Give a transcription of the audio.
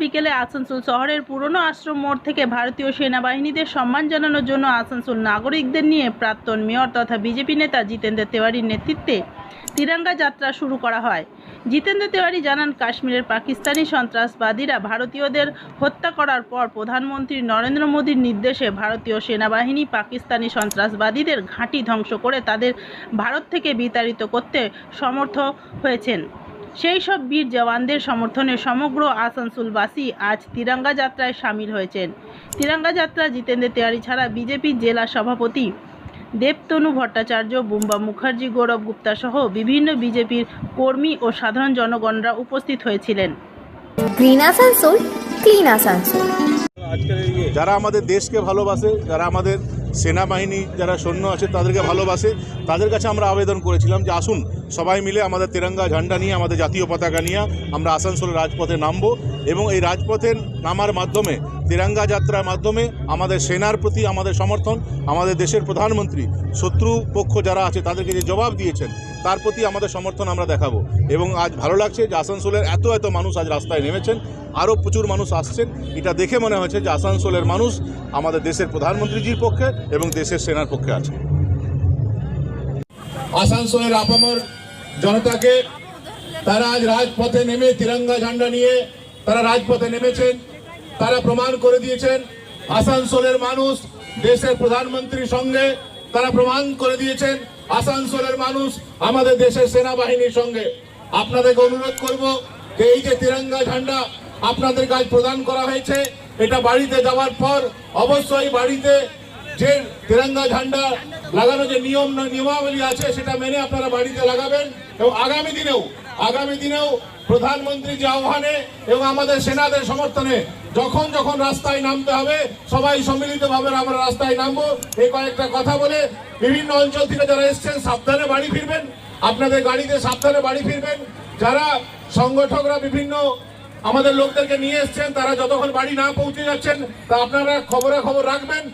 বিকেলে আসানসোল শহরের পুরনো আশ্রম মোড় থেকে ভারতীয় সেনাবাহিনীদের সম্মান জানানোর জন্য আসানসোল নাগরিকদের নিয়ে প্রাক্তন মেয়র তথা বিজেপি নেতা জিতেন্দ্র তেওয়ারির নেতৃত্বে তিরঙ্গা যাত্রা শুরু করা হয়। জিতেন্দ্র তেওয়ারি জানান, কাশ্মীরের পাকিস্তানি সন্ত্রাসবাদীরা ভারতীয়দের হত্যা করার পর প্রধানমন্ত্রী নরেন্দ্র মোদীর নির্দেশে ভারতীয় সেনাবাহিনী পাকিস্তানি সন্ত্রাসবাদীদের ঘাঁটি ধ্বংস করে তাদের ভারত থেকে বিতাড়িত করতে সমর্থ হয়েছেন। সেই সব বীর জওয়ানদের সমর্থনে সমগ্র আসানসোলবাসী আজ তিরঙ্গা যাত্রায় সামিল হয়েছেন। তিরঙ্গা যাত্রা জিতেন্দ্র তেওয়ারি ছাড়া বিজেপির জেলা সভাপতি দেবতনু ভট্টাচার্য বুম্বা মুখার্জি গৌরব গুপ্তা সহ বিভিন্ন বিজেপির কর্মী ও সাধারণ জনগণরা উপস্থিত হয়েছিলেন। গ্রিন আসানসোল ক্লিন আসানসোল যারা আমাদের দেশকে ভালোবাসে যারা আমাদের সেনাবাহিনী যারা সৈন্য আছে তাদেরকে ভালোবাসে। তাদের কাছে আমরা আবেদন করেছিলাম যে আসুন, সবাই মিলে আমাদের তেরঙ্গা ঝান্ডা নিয়ে, আমাদের জাতীয় পতাকা নিয়ে আমরা আসানসোলের রাজপথে নামব এবং এই রাজপথে নামার মাধ্যমে, তেরঙ্গা যাত্রার মাধ্যমে আমাদের সেনার প্রতি আমাদের সমর্থন, আমাদের দেশের প্রধানমন্ত্রী, শত্রু পক্ষ যারা আছে তাদেরকে যে জবাব দিয়েছেন তার প্রতি আমাদের সমর্থন আমরা দেখাবো। এবং আজ ভালো লাগছে যে আসানসোলের এত এত মানুষ আজ রাস্তায় নেমেছেন, আরও প্রচুর মানুষ আসছেন। এটা দেখে মনে হয়েছে যে আসানসোলের মানুষ আমাদের দেশের প্রধানমন্ত্রীজির পক্ষে এবং দেশের সেনার পক্ষে আছে। আসানসোলের আপামর জনতাকে তারা আজ রাজপথে নেমে তিরঙ্গা ঝান্ডা নিয়ে তারা রাজপথে নেমেছেন, তারা প্রমাণ করে দিয়েছেন, আসানসোলের মানুষ দেশের প্রধানমন্ত্রীর সঙ্গে তারা প্রমাণ করে দিয়েছেন আসানসোলের মানুষ আমাদের দেশের সেনাবাহিনীর সঙ্গে। আপনাদেরকে অনুরোধ করব যে এই যে তিরঙ্গা ঝান্ডা আপনাদের কাজ প্রদান করা হয়েছে, এটা বাড়িতে যাওয়ার পর অবশ্যই বাড়িতে যে তিরঙ্গা ঝান্ডা লাগানো যে নিয়ম নিয়মাবলী আছে, সেটা মেনে আপনারা বাড়িতে লাগাবেন এবং আগামী দিনেও আগামী দিনেও প্রধানমন্ত্রী যে আহ্বানে এবং আমাদের সেনাদের সমর্থনে যখন যখন রাস্তায় নামতে হবে, সবাই সম্মিলিতভাবে আমরা রাস্তায় নামবো। এই কয়েকটা কথা বলে বিভিন্ন অঞ্চল থেকে যারা এসছেন, সাবধানে বাড়ি ফিরবেন। আপনাদের গাড়িতে সাবধানে বাড়ি ফিরবেন। যারা সংগঠকরা বিভিন্ন আমাদের লোকদেরকে নিয়ে এসছেন, তারা যতক্ষণ বাড়ি না পৌঁছে যাচ্ছেন, তা আপনারা খবরে খবর রাখবেন।